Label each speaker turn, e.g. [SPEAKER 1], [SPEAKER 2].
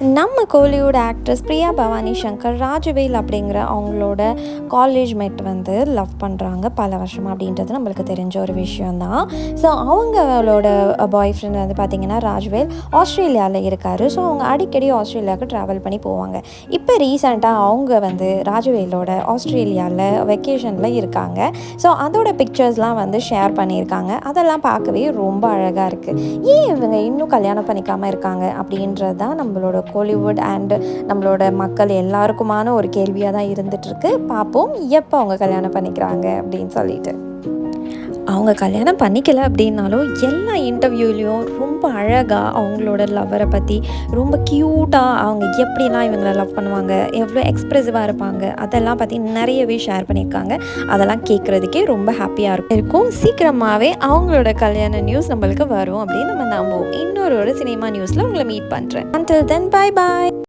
[SPEAKER 1] நம்ம கோலிவுட் ஆக்ட்ரஸ் பிரியா பவானி சங்கர் ராஜவேல் அப்படிங்கிற அவங்களோட காலேஜ் மேட் வந்து லவ் பண்ணுறாங்க பல வருஷமாக அப்படின்றது நம்மளுக்கு தெரிஞ்ச ஒரு விஷயந்தான் ஸோ அவங்களோட பாய் ஃப்ரெண்ட் வந்து பார்த்திங்கன்னா ராஜ்வேல் ஆஸ்திரேலியாவில் இருக்கார். ஸோ அவங்க அடிக்கடி ஆஸ்திரேலியாவுக்கு ட்ராவல் பண்ணி போவாங்க. இப்போ ரீசெண்டாக அவங்க வந்து ராஜவேலோட ஆஸ்திரேலியாவில் வெக்கேஷனில் இருக்காங்க. ஸோ அதோட பிக்சர்ஸ்லாம் வந்து ஷேர் பண்ணியிருக்காங்க. அதெல்லாம் பார்க்கவே ரொம்ப அழகாக இருக்குது ஏன் இவங்க இன்னும் கல்யாணம் பண்ணிக்காமல் இருக்காங்க அப்படின்றது தான் நம்மளோட கோலிவுட் அண்ட் நம்மளோட மக்கள் எல்லாருக்குமான ஒரு கேள்வியாக தான் இருந்துகிட்ருக்கு பார்ப்போம் எப்போ அவங்க கல்யாணம் பண்ணிக்கிறாங்க அப்படின்னு சொல்லிட்டு. அவங்க கல்யாணம் பண்ணிக்கல அப்படின்னாலும் எல்லா இன்டர்வியூலேயும் ரொம்ப அழகாக அவங்களோட லவ்வரை பற்றி ரொம்ப க்யூட்டாக அவங்க எப்படிலாம் இவங்களை லவ் பண்ணுவாங்க எவ்வளோ எக்ஸ்ப்ரெசிவாக இருப்பாங்க அதெல்லாம் பற்றி நிறையவே ஷேர் பண்ணியிருக்காங்க. அதெல்லாம் கேட்குறதுக்கே ரொம்ப ஹாப்பியாக இருக்கும். இருக்கும் சீக்கிரமாகவே அவங்களோட கல்யாண நியூஸ் நம்மளுக்கு வரும் அப்படின்னு நம்ம நம்புவோம். இன்னொரு ஒரு சினிமா நியூஸில் உங்களை மீட் பண்ணுறேன் அண்டில் தென் bye பாய்